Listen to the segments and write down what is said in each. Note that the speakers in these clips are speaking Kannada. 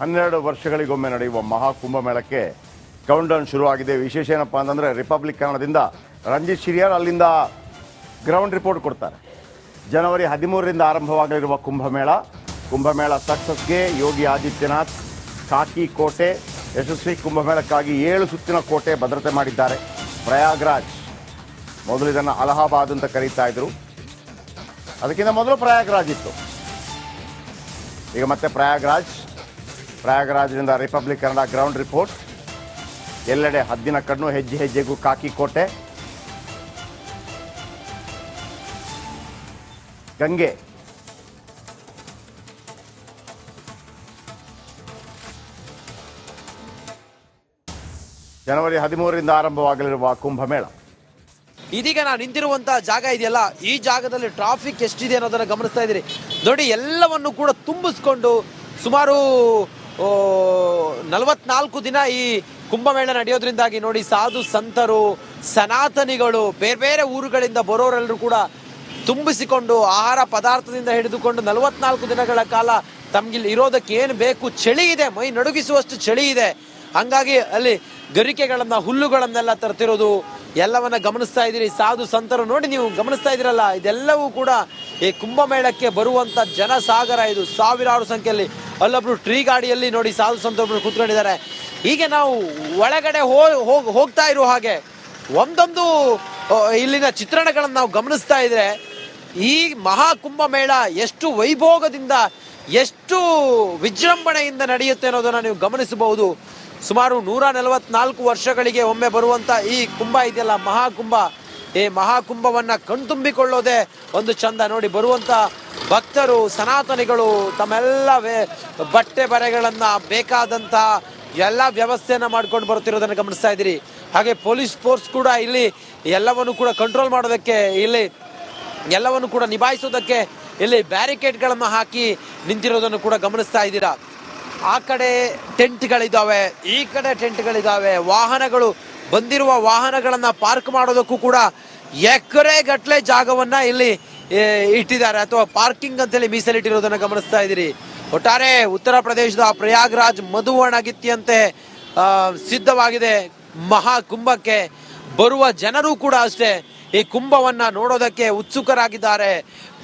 ಹನ್ನೆರಡು ವರ್ಷಗಳಿಗೊಮ್ಮೆ ನಡೆಯುವ ಮಹಾ ಕುಂಭಮೇಳಕ್ಕೆ ಕೌಂಟ್ ಡೌನ್ ಶುರುವಾಗಿದೆ. ವಿಶೇಷ ಏನಪ್ಪ ಅಂತಂದ್ರೆ ರಿಪಬ್ಲಿಕ್ ಕನ್ನಡದಿಂದ ರಂಜಿತ್ ಶಿರಿಯಾರ್ ಅಲ್ಲಿಂದ ಗ್ರೌಂಡ್ ರಿಪೋರ್ಟ್ ಕೊಡ್ತಾರೆ. ಜನವರಿ ಹದಿಮೂರರಿಂದ ಆರಂಭವಾಗಲಿರುವ ಕುಂಭಮೇಳ. ಕುಂಭಮೇಳ ಸಕ್ಸಸ್ಗೆ ಯೋಗಿ ಆದಿತ್ಯನಾಥ್ ಕಾಕಿ ಕೋಟೆ, ಯಶಸ್ವಿ ಕುಂಭಮೇಳಕ್ಕಾಗಿ ಏಳು ಸುತ್ತಿನ ಕೋಟೆ ಭದ್ರತೆ ಮಾಡಿದ್ದಾರೆ. ಪ್ರಯಾಗ್ರಾಜ್. ಮೊದಲು ಇದನ್ನು ಅಲಹಾಬಾದ್ ಅಂತ ಕರೀತಾ ಇದ್ರು. ಅದಕ್ಕಿಂತ ಮೊದಲು ಪ್ರಯಾಗ್ರಾಜ್ ಇತ್ತು. ಈಗ ಮತ್ತೆ ಪ್ರಯಾಗ್ರಾಜ್. ಪ್ರಯಾಗ್ರಾಜ್ನಿಂದ ರಿಪಬ್ಲಿಕ್ ಕನ್ನಡ ಗ್ರೌಂಡ್ ರಿಪೋರ್ಟ್ ಎಲ್ಲೆಡೆ ಹದ್ದಿನ ಕಣ್ಣು, ಹೆಜ್ಜೆ ಹೆಜ್ಜೆಗೂ ಕಾಕಿ ಕೋಟೆ. ಗಂಗೆ. ಜನವರಿ ಹದಿಮೂರರಿಂದ ಆರಂಭವಾಗಲಿರುವ ಕುಂಭಮೇಳ ಇದೀಗ ನಾನು ನಿಂತಿರುವಂತಹ ಜಾಗ ಇದೆಯಲ್ಲ, ಈ ಜಾಗದಲ್ಲಿ ಟ್ರಾಫಿಕ್ ಎಷ್ಟಿದೆ ಅನ್ನೋದನ್ನ ಗಮನಿಸ್ತಾ ಇದ್ದೀರಿ ನೋಡಿ, ಎಲ್ಲವನ್ನು ಕೂಡ ತುಂಬಿಸ್ಕೊಂಡು ಸುಮಾರು ನಲವತ್ನಾಲ್ಕು ದಿನ ಈ ಕುಂಭಮೇಳ ನಡೆಯೋದ್ರಿಂದಾಗಿ ನೋಡಿ ಸಾಧು ಸಂತರು, ಸನಾತನಿಗಳು, ಬೇರೆ ಬೇರೆ ಊರುಗಳಿಂದ ಬರೋರೆಲ್ಲರೂ ಕೂಡ ತುಂಬಿಸಿಕೊಂಡು ಆಹಾರ ಪದಾರ್ಥದಿಂದ ಹಿಡಿದುಕೊಂಡು ನಲವತ್ನಾಲ್ಕು ದಿನಗಳ ಕಾಲ ತಮಗಿಲ್ಲಿ ಇರೋದಕ್ಕೆ ಏನು ಬೇಕು ಚಳಿ ಇದೆ, ಮೈ ನಡುಗಿಸುವಷ್ಟು ಚಳಿ ಇದೆ. ಹಂಗಾಗಿ ಅಲ್ಲಿ ಗರಿಕೆಗಳನ್ನು, ಹುಲ್ಲುಗಳನ್ನೆಲ್ಲ ತರ್ತಿರೋದು ಎಲ್ಲವನ್ನ ಗಮನಿಸ್ತಾ ಇದ್ದೀರಿ. ಸಾಧು ಸಂತರು ನೋಡಿ ನೀವು ಗಮನಿಸ್ತಾ ಇದ್ದೀರಲ್ಲ, ಇದೆಲ್ಲವೂ ಕೂಡ ಈ ಕುಂಭಮೇಳಕ್ಕೆ ಬರುವಂತ ಜನಸಾಗರ ಇದು. ಸಾವಿರಾರು ಸಂಖ್ಯೆಯಲ್ಲಿ ಅಲ್ಲೊಬ್ರು ಟ್ರೀ ಗಾಡಿಯಲ್ಲಿ ನೋಡಿ ಸಾಧು ಸಂತರು ಕೂತ್ಕೊಂಡಿದ್ದಾರೆ. ಹೀಗೆ ನಾವು ಒಳಗಡೆ ಹೋಗ್- ಹೋಗ್ತಾ ಇರುವ ಹಾಗೆ ಒಂದೊಂದು ಇಲ್ಲಿನ ಚಿತ್ರಣಗಳನ್ನು ನಾವು ಗಮನಿಸ್ತಾ ಇದ್ರೆ ಈ ಮಹಾ ಕುಂಭಮೇಳ ಎಷ್ಟು ವೈಭೋಗದಿಂದ ಎಷ್ಟು ವಿಜೃಂಭಣೆಯಿಂದ ನಡೆಯುತ್ತೆ ಅನ್ನೋದನ್ನ ನೀವು ಗಮನಿಸಬಹುದು. ಸುಮಾರು ನೂರ ನಲವತ್ನಾಲ್ಕು ವರ್ಷಗಳಿಗೆ ಒಮ್ಮೆ ಬರುವಂತ ಈ ಕುಂಭ ಇದೆಯಲ್ಲ, ಮಹಾಕುಂಭ. ಈ ಮಹಾಕುಂಭವನ್ನ ಕಣ್ತುಂಬಿಕೊಳ್ಳೋದೇ ಒಂದು ಚಂದ. ನೋಡಿ, ಬರುವಂತ ಭಕ್ತರು, ಸನಾತನಿಗಳು, ತಮ್ಮೆಲ್ಲ ಬಟ್ಟೆ ಬರೆಗಳನ್ನ ಬೇಕಾದಂತ ಎಲ್ಲ ವ್ಯವಸ್ಥೆಯನ್ನ ಮಾಡ್ಕೊಂಡು ಬರುತ್ತಿರೋದನ್ನ ಗಮನಿಸ್ತಾ ಇದ್ದೀರಿ. ಹಾಗೆ ಪೊಲೀಸ್ ಫೋರ್ಸ್ ಕೂಡ ಇಲ್ಲಿ ಎಲ್ಲವನ್ನು ಕೂಡ ಕಂಟ್ರೋಲ್ ಮಾಡೋದಕ್ಕೆ ಇಲ್ಲಿ ಎಲ್ಲವನ್ನು ಕೂಡ ನಿಭಾಯಿಸೋದಕ್ಕೆ ಇಲ್ಲಿ ಬ್ಯಾರಿಕೇಡ್ಗಳನ್ನು ಹಾಕಿ ನಿಂತಿರೋದನ್ನು ಕೂಡ ಗಮನಿಸ್ತಾ ಇದ್ದೀರಾ. ಆ ಕಡೆ ಟೆಂಟ್ಗಳಿದ್ದಾವೆ ಈ ಕಡೆ ಟೆಂಟ್ಗಳಿದ್ದಾವೆ ವಾಹನಗಳು ಬಂದಿರುವ ವಾಹನಗಳನ್ನು ಪಾರ್ಕ್ ಮಾಡೋದಕ್ಕೂ ಕೂಡ ಎಕರೆ ಗಟ್ಟಲೆ ಜಾಗವನ್ನ ಇಲ್ಲಿ ಇಟ್ಟಿದ್ದಾರೆ. ಅಥವಾ ಪಾರ್ಕಿಂಗ್ ಅಂತೇಳಿ ಮೀಸಲಿಟ್ಟಿರೋದನ್ನ ಗಮನಿಸ್ತಾ ಇದ್ದೀರಿ. ಒಟ್ಟಾರೆ ಉತ್ತರ ಪ್ರದೇಶದ ಪ್ರಯಾಗ್ರಾಜ್ ಮಧುವಣಗಿತ್ತಿಯಂತೆ ಸಿದ್ಧವಾಗಿದೆ. ಮಹಾ ಕುಂಭಕ್ಕೆ ಬರುವ ಜನರು ಕೂಡ ಅಷ್ಟೇ. ಈ ಕುಂಭವನ್ನ ನೋಡೋದಕ್ಕೆ ಉತ್ಸುಕರಾಗಿದ್ದಾರೆ.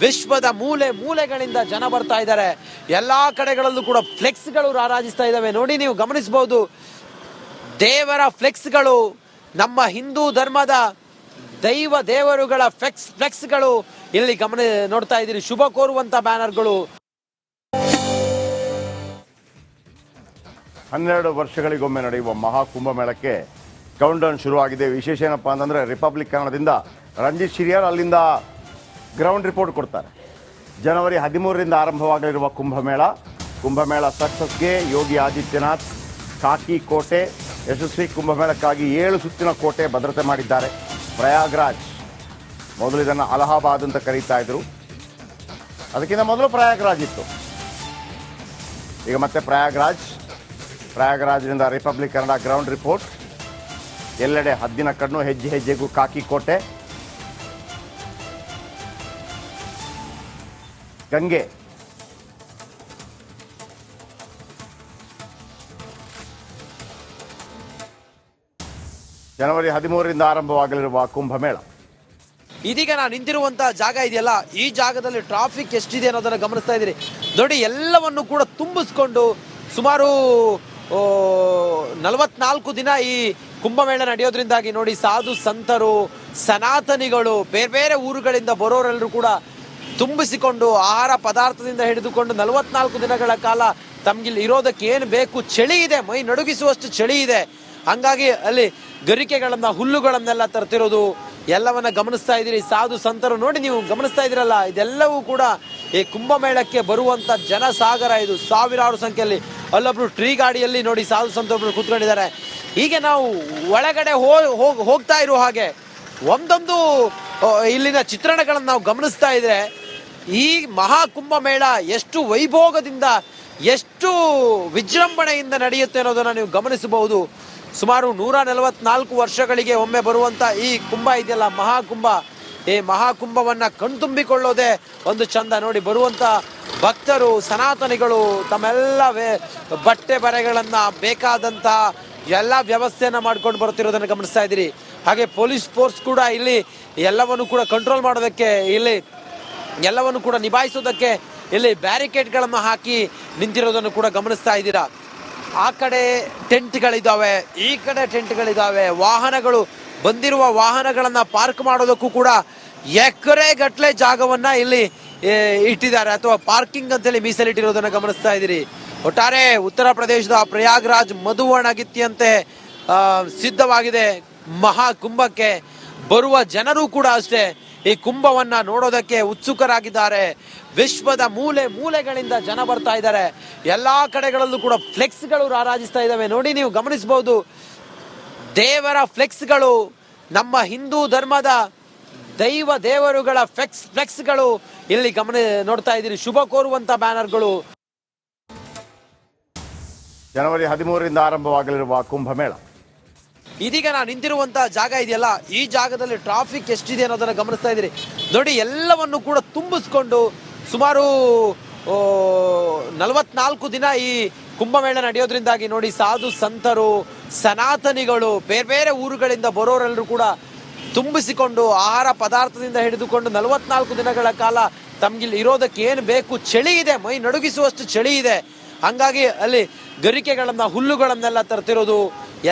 ವಿಶ್ವದ ಮೂಲೆ ಮೂಲೆಗಳಿಂದ ಜನ ಬರ್ತಾ ಇದ್ದಾರೆ. ಎಲ್ಲಾ ಕಡೆಗಳಲ್ಲೂ ಕೂಡ ಫ್ಲೆಕ್ಸ್ಗಳು ರಾರಾಜಿಸ್ತಾ ಇದ್ದಾವೆ. ನೋಡಿ ನೀವು ಗಮನಿಸಬಹುದು. ದೇವರ ಫ್ಲೆಕ್ಸ್ಗಳು, ನಮ್ಮ ಹಿಂದೂ ಧರ್ಮದ ದೈವ ದೇವರುಗಳ ಫ್ಲೆಕ್ಸ್ ಫ್ಲೆಕ್ಸ್ಗಳು ಇಲ್ಲಿ ಗಮನ ನೋಡ್ತಾ ಇದ್ದೀರಿ. ಶುಭ ಕೋರುವಂತ ಬ್ಯಾನರ್ಗಳು. ಹನ್ನೆರಡು ವರ್ಷಗಳಿಗೊಮ್ಮೆ ನಡೆಯುವ ಮಹಾ ಕೌಂಟ್ ಡೌನ್ ಶುರುವಾಗಿದೆ. ವಿಶೇಷ ಏನಪ್ಪಾ ಅಂತಂದ್ರೆ ರಿಪಬ್ಲಿಕ್ ಕನ್ನಡದಿಂದ ರಂಜಿತ್ ಶಿರಿಯಾರ್ ಅಲ್ಲಿಂದ ಗ್ರೌಂಡ್ ರಿಪೋರ್ಟ್ ಕೊಡ್ತಾರೆ. ಜನವರಿ ಹದಿಮೂರರಿಂದ ಆರಂಭವಾಗಲಿರುವ ಕುಂಭಮೇಳ. ಕುಂಭಮೇಳ ಸಕ್ಸಸ್ಗೆ ಯೋಗಿ ಆದಿತ್ಯನಾಥ್ ಕಾಕಿ ಕೋಟೆ, ಯಶಸ್ವಿ ಕುಂಭಮೇಳಕ್ಕಾಗಿ ಏಳು ಸುತ್ತಿನ ಕೋಟೆ ಭದ್ರತೆ ಮಾಡಿದ್ದಾರೆ ಪ್ರಯಾಗ್ರಾಜ್. ಮೊದಲು ಇದನ್ನು ಅಲಹಾಬಾದ್ ಅಂತ ಕರೀತಾ ಇದ್ರು. ಅದಕ್ಕಿಂತ ಮೊದಲು ಪ್ರಯಾಗ್ರಾಜ್ ಇತ್ತು. ಈಗ ಮತ್ತೆ ಪ್ರಯಾಗ್ರಾಜ್. ಪ್ರಯಾಗ್ರಾಜ್ನಿಂದ ರಿಪಬ್ಲಿಕ್ ಕನ್ನಡ ಗ್ರೌಂಡ್ ರಿಪೋರ್ಟ್ ಎಲ್ಲೆಡೆ ಹದ್ದಿನ ಕಣ್ಣು, ಹೆಜ್ಜೆ, ಹೆಜ್ಜೆಗೂ ಕಾಕಿ ಕೋಟೆ. ಗಂಗೆ. ಜನವರಿ ಹದಿಮೂರರಿಂದ ಆರಂಭವಾಗಲಿರುವ ಕುಂಭಮೇಳ. ಇದೀಗ ನಾನು ನಿಂತಿರುವಂತಹ ಜಾಗ ಇದೆಯಲ್ಲ, ಈ ಜಾಗದಲ್ಲಿ ಟ್ರಾಫಿಕ್ ಎಷ್ಟಿದೆ ಅನ್ನೋದನ್ನ ಗಮನಿಸ್ತಾ ಇದ್ದೀರಿ. ನೋಡಿ, ಎಲ್ಲವನ್ನು ಕೂಡ ತುಂಬಿಸ್ಕೊಂಡು ಸುಮಾರು ನಲವತ್ನಾಲ್ಕು ದಿನ ಈ ಕುಂಭಮೇಳ ನಡೆಯೋದ್ರಿಂದಾಗಿ ನೋಡಿ ಸಾಧು ಸಂತರು, ಸನಾತನಿಗಳು, ಬೇರೆ ಬೇರೆ ಊರುಗಳಿಂದ ಬರೋರೆಲ್ಲರೂ ಕೂಡ ತುಂಬಿಸಿಕೊಂಡು ಆಹಾರ ಪದಾರ್ಥದಿಂದ ಹಿಡಿದುಕೊಂಡು ನಲವತ್ನಾಲ್ಕು ದಿನಗಳ ಕಾಲ ತಮ್ಗಿಲ್ಲಿ ಇರೋದಕ್ಕೆ ಏನು ಬೇಕು? ಚಳಿ ಇದೆ, ಮೈ ನಡುಗಿಸುವಷ್ಟು ಚಳಿ ಇದೆ. ಹಂಗಾಗಿ ಅಲ್ಲಿ ಗರಿಕೆಗಳನ್ನ, ಹುಲ್ಲುಗಳನ್ನೆಲ್ಲ ತರ್ತಿರೋದು ಎಲ್ಲವನ್ನ ಗಮನಿಸ್ತಾ ಇದ್ದೀರಿ. ಸಾಧು ಸಂತರು ನೋಡಿ ನೀವು ಗಮನಿಸ್ತಾ ಇದ್ದೀರಲ್ಲ, ಇದೆಲ್ಲವೂ ಕೂಡ ಈ ಕುಂಭಮೇಳಕ್ಕೆ ಬರುವಂತ ಜನಸಾಗರ ಇದು. ಸಾವಿರಾರು ಸಂಖ್ಯೆಯಲ್ಲಿ ಅಲ್ಲೊಬ್ರು ಟ್ರೀ ಗಾಡಿಯಲ್ಲಿ ನೋಡಿ ಸಾಧು ಸಂತೊಬ್ರು ಕೂತ್ಕೊಂಡಿದ್ದಾರೆ. ಹೀಗೆ ನಾವು ಒಳಗಡೆ ಹೋಗ್ತಾ ಇರೋ ಹಾಗೆ ಒಂದೊಂದು ಇಲ್ಲಿನ ಚಿತ್ರಣಗಳನ್ನು ನಾವು ಗಮನಿಸ್ತಾ ಇದ್ರೆ ಈ ಮಹಾಕುಂಭ ಮೇಳ ಎಷ್ಟು ವೈಭೋಗದಿಂದ, ಎಷ್ಟು ವಿಜೃಂಭಣೆಯಿಂದ ನಡೆಯುತ್ತೆ ಅನ್ನೋದನ್ನು ನೀವು ಗಮನಿಸಬಹುದು. ಸುಮಾರು ನೂರ ನಲವತ್ನಾಲ್ಕು ವರ್ಷಗಳಿಗೆ ಒಮ್ಮೆ ಬರುವಂತ ಈ ಕುಂಭ ಇದೆಯಲ್ಲ, ಮಹಾಕುಂಭ. ಈ ಮಹಾಕುಂಭವನ್ನ ಕಣ್ತುಂಬಿಕೊಳ್ಳೋದೆ ಒಂದು ಚಂದ. ನೋಡಿ, ಬರುವಂತ ಭಕ್ತರು, ಸನಾತನಿಗಳು, ತಮ್ಮೆಲ್ಲ ಬಟ್ಟೆ ಬರೆಗಳನ್ನ ಬೇಕಾದಂತ ಎಲ್ಲ ವ್ಯವಸ್ಥೆಯನ್ನ ಮಾಡ್ಕೊಂಡು ಬರುತ್ತಿರೋದನ್ನ ಗಮನಿಸ್ತಾ ಇದ್ದೀರಿ. ಹಾಗೆ ಪೊಲೀಸ್ ಫೋರ್ಸ್ ಕೂಡ ಇಲ್ಲಿ ಎಲ್ಲವನ್ನು ಕೂಡ ಕಂಟ್ರೋಲ್ ಮಾಡೋದಕ್ಕೆ ಇಲ್ಲಿ ಎಲ್ಲವನ್ನು ಕೂಡ ನಿಭಾಯಿಸೋದಕ್ಕೆ ಇಲ್ಲಿ ಬ್ಯಾರಿಕೇಡ್ಗಳನ್ನು ಹಾಕಿ ನಿಂತಿರೋದನ್ನು ಕೂಡ ಗಮನಿಸ್ತಾ ಇದ್ದೀರಾ. ಆ ಕಡೆ ಟೆಂಟ್ಗಳಿದ್ದಾವೆ ಈ ಕಡೆ ಟೆಂಟ್ಗಳಿದ್ದಾವೆ ವಾಹನಗಳು ಬಂದಿರುವ ವಾಹನಗಳನ್ನ ಪಾರ್ಕ್ ಮಾಡೋದಕ್ಕೂ ಕೂಡ ಎಕರೆ ಗಟ್ಟಲೆ ಜಾಗವನ್ನ ಇಲ್ಲಿ ಇಟ್ಟಿದ್ದಾರೆ. ಅಥವಾ ಪಾರ್ಕಿಂಗ್ ಅಂತೇಳಿ ಮೀಸಲಿಟ್ಟಿರೋದನ್ನ ಗಮನಿಸ್ತಾ ಇದ್ದೀರಿ. ಒಟ್ಟಾರೆ ಉತ್ತರ ಪ್ರದೇಶದ ಪ್ರಯಾಗ್ರಾಜ್ ಮಧುವಣಗಿತ್ತಿಯಂತೆ ಸಿದ್ಧವಾಗಿದೆ. ಮಹಾ ಕುಂಭಕ್ಕೆ ಬರುವ ಜನರು ಕೂಡ ಅಷ್ಟೇ ಈ ಕುಂಭವನ್ನ ನೋಡೋದಕ್ಕೆ ಉತ್ಸುಕರಾಗಿದ್ದಾರೆ. ವಿಶ್ವದ ಮೂಲೆ ಮೂಲೆಗಳಿಂದ ಜನ ಬರ್ತಾ ಇದ್ದಾರೆ. ಎಲ್ಲಾ ಕಡೆಗಳಲ್ಲೂ ಕೂಡ ಫ್ಲೆಕ್ಸ್ಗಳು ರಾರಾಜಿಸ್ತಾ ಇದ್ದಾವೆ. ನೋಡಿ ನೀವು ಗಮನಿಸಬಹುದು ದೇವರ ಫ್ಲೆಕ್ಸ್ಗಳು ನಮ್ಮ ಹಿಂದೂ ಧರ್ಮದ ದೈವ ದೇವರುಗಳ ಫ್ಲೆಕ್ಸ್ ಫ್ಲೆಕ್ಸ್ಗಳು ಇಲ್ಲಿ ಗಮನ ನೋಡ್ತಾ ಇದ್ದೀರಿ. ಶುಭ ಕೋರುವಂತ ಬ್ಯಾನರ್ಗಳು. ಜನವರಿ ಹದಿಮೂರರಿಂದ ಆರಂಭವಾಗಲಿರುವ ಕುಂಭಮೇಳ. ಇದೀಗ ನಾನು ನಿಂತಿರುವಂತಹ ಜಾಗ ಇದೆಯಲ್ಲ ಈ ಜಾಗದಲ್ಲಿ ಟ್ರಾಫಿಕ್ ಎಷ್ಟಿದೆ ಅನ್ನೋದನ್ನ ಗಮನಿಸ್ತಾ ಇದ್ದೀರಿ. ನೋಡಿ ಎಲ್ಲವನ್ನು ಕೂಡ ತುಂಬಿಸ್ಕೊಂಡು ಸುಮಾರು ನಲವತ್ನಾಲ್ಕು ದಿನ ಈ ಕುಂಭಮೇಳ ನಡೆಯೋದ್ರಿಂದಾಗಿ ನೋಡಿ ಸಾಧು ಸಂತರು, ಸನಾತನಿಗಳು, ಬೇರೆ ಬೇರೆ ಊರುಗಳಿಂದ ಬರೋರೆಲ್ಲರೂ ಕೂಡ ತುಂಬಿಸಿಕೊಂಡು ಆಹಾರ ಪದಾರ್ಥದಿಂದ ಹಿಡಿದುಕೊಂಡು ನಲವತ್ನಾಲ್ಕು ದಿನಗಳ ಕಾಲ ತಮ್ಗಿಲ್ಲಿ ಇರೋದಕ್ಕೆ ಏನು ಬೇಕು ಚಳಿ ಇದೆ, ಮೈ ನಡುಗಿಸುವಷ್ಟು ಚಳಿ ಇದೆ. ಹಂಗಾಗಿ ಅಲ್ಲಿ ಗರಿಕೆಗಳನ್ನ, ಹುಲ್ಲುಗಳನ್ನೆಲ್ಲ ತರ್ತಿರೋದು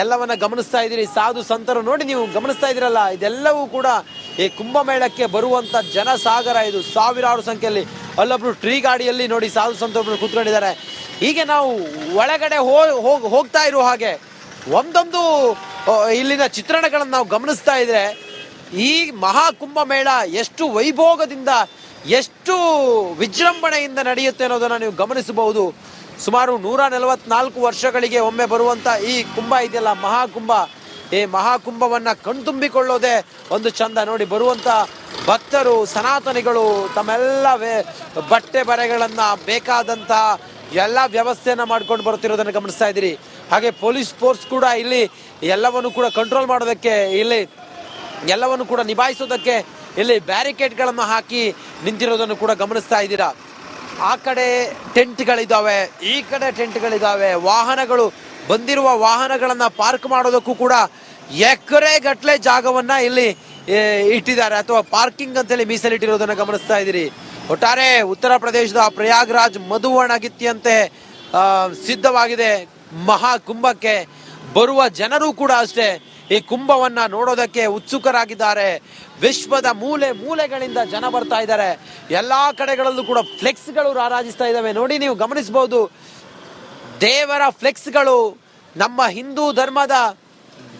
ಎಲ್ಲವನ್ನ ಗಮನಿಸ್ತಾ ಇದ್ದೀರಿ. ಸಾಧು ಸಂತರು ನೋಡಿ ನೀವು ಗಮನಿಸ್ತಾ ಇದ್ದೀರಲ್ಲ, ಇದೆಲ್ಲವೂ ಕೂಡ ಈ ಕುಂಭಮೇಳಕ್ಕೆ ಬರುವಂತ ಜನಸಾಗರ ಇದು. ಸಾವಿರಾರು ಸಂಖ್ಯೆಯಲ್ಲಿ ಅಲ್ಲೊಬ್ರು ಟ್ರೀ ಗಾಡಿಯಲ್ಲಿ ನೋಡಿ ಸಾಧು ಸಂತರು ಕೂತ್ಕೊಂಡಿದ್ದಾರೆ. ಹೀಗೆ ನಾವು ಒಳಗಡೆ ಹೋಗ್ತಾ ಇರುವ ಹಾಗೆ ಒಂದೊಂದು ಇಲ್ಲಿನ ಚಿತ್ರಣಗಳನ್ನು ನಾವು ಗಮನಿಸ್ತಾ ಇದ್ರೆ ಈ ಮಹಾಕುಂಭ ಮೇಳ ಎಷ್ಟು ವೈಭೋಗದಿಂದ, ಎಷ್ಟು ವಿಜೃಂಭಣೆಯಿಂದ ನಡೆಯುತ್ತೆ ಅನ್ನೋದನ್ನು ನೀವು ಗಮನಿಸಬಹುದು. ಸುಮಾರು ನೂರ ನಲವತ್ನಾಲ್ಕು ವರ್ಷಗಳಿಗೆ ಒಮ್ಮೆ ಬರುವಂತ ಈ ಕುಂಭ ಇದೆಯಲ್ಲ, ಮಹಾಕುಂಭ. ಈ ಮಹಾಕುಂಭವನ್ನ ಕಣ್ತುಂಬಿಕೊಳ್ಳೋದೇ ಒಂದು ಚಂದ. ನೋಡಿ, ಬರುವಂತ ಭಕ್ತರು, ಸನಾತನಿಗಳು ತಮ್ಮೆಲ್ಲ ಬಟ್ಟೆ ಬರೆಗಳನ್ನ ಬೇಕಾದಂತ ಎಲ್ಲ ವ್ಯವಸ್ಥೆಯನ್ನು ಮಾಡ್ಕೊಂಡು ಬರ್ತಿರೋದನ್ನ ಗಮನಿಸ್ತಾ ಇದ್ದೀರಿ. ಹಾಗೆ ಪೊಲೀಸ್ ಫೋರ್ಸ್ ಕೂಡ ಇಲ್ಲಿ ಎಲ್ಲವನ್ನು ಕೂಡ ಕಂಟ್ರೋಲ್ ಮಾಡೋದಕ್ಕೆ ಇಲ್ಲಿ ಎಲ್ಲವನ್ನು ಕೂಡ ನಿಭಾಯಿಸೋದಕ್ಕೆ ಇಲ್ಲಿ ಬ್ಯಾರಿಕೇಡ್ಗಳನ್ನು ಹಾಕಿ ನಿಂತಿರೋದನ್ನು ಕೂಡ ಗಮನಿಸ್ತಾ ಇದ್ದೀರಾ. ಆ ಕಡೆ ಟೆಂಟ್ಗಳಿದ್ದಾವೆ ಈ ಕಡೆ ಟೆಂಟ್ಗಳಿದ್ದಾವೆ ವಾಹನಗಳು ಬಂದಿರುವ ವಾಹನಗಳನ್ನು ಪಾರ್ಕ್ ಮಾಡೋದಕ್ಕೂ ಕೂಡ ಎಕರೆ ಗಟ್ಟಲೆ ಜಾಗವನ್ನ ಇಲ್ಲಿ ಇಟ್ಟಿದ್ದಾರೆ ಅಥವಾ ಪಾರ್ಕಿಂಗ್ ಅಂತೇಳಿ ಮೀಸಲಿಟ್ಟಿರೋದನ್ನ ಗಮನಿಸ್ತಾ ಇದ್ದೀರಿ. ಒಟ್ಟಾರೆ ಉತ್ತರ ಪ್ರದೇಶದ ಪ್ರಯಾಗ್ರಾಜ್ ಮಧುವಣಗಿತ್ತಿಯಂತೆ ಸಿದ್ಧವಾಗಿದೆ ಮಹಾ ಕುಂಭಕ್ಕೆ. ಬರುವ ಜನರು ಕೂಡ ಅಷ್ಟೇ ಈ ಕುಂಭವನ್ನ ನೋಡೋದಕ್ಕೆ ಉತ್ಸುಕರಾಗಿದ್ದಾರೆ. ವಿಶ್ವದ ಮೂಲೆ ಮೂಲೆಗಳಿಂದ ಜನ ಬರ್ತಾ ಇದ್ದಾರೆ. ಎಲ್ಲಾ ಕಡೆಗಳಲ್ಲೂ ಕೂಡ ಫ್ಲೆಕ್ಸ್ಗಳು ರಾರಾಜಿಸ್ತಾ ಇದ್ದಾವೆ. ನೋಡಿ ನೀವು ಗಮನಿಸಬಹುದು. ದೇವರ ಫ್ಲೆಕ್ಸ್ಗಳು, ನಮ್ಮ ಹಿಂದೂ ಧರ್ಮದ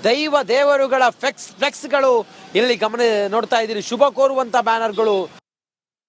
ದೈವ ದೇವರುಗಳ ಫ್ಲೆಕ್ಸ್ ಫ್ಲೆಕ್ಸ್ಗಳು. ಇಲ್ಲಿ ಗಮನ ನೋಡ್ತಾ ಇದ್ದೀರಿ. ಶುಭ ಕೋರುವಂತ ಬ್ಯಾನರ್ಗಳು.